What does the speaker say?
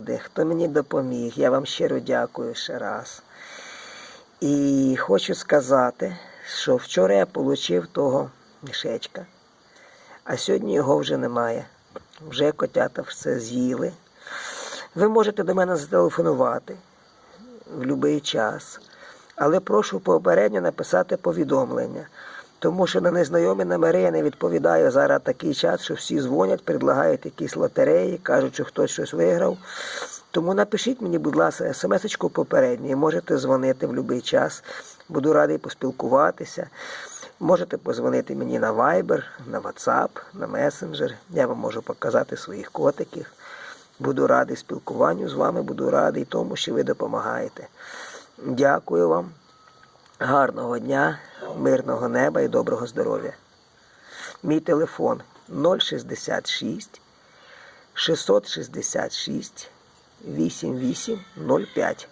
люди, хто мені допоміг. Я вам щиро дякую ще раз. І хочу сказати, що вчора я отримав того мішечка, а сьогодні його вже немає. Вже котята все з'їли. Ви можете до мене зателефонувати в будь-який час. Але прошу попередньо написати повідомлення. Тому що на незнайомі номери не відповідаю зараз такий час, що всі дзвонять, предлагають якісь лотереї, кажуть, що хтось щось виграв. Тому напишіть мені, будь ласка, смс-очку попередньо. Можете дзвонити в будь-який час. Буду радий поспілкуватися. Можете позвонити мені на Viber, на WhatsApp, на Messenger. Я вам можу показати своїх котиків. Буду радий спілкуванню з вами, буду радий тому, що ви допомагаєте. Дякую вам. Гарного дня, мирного неба і доброго здоров'я. Мій телефон 066 666 8805.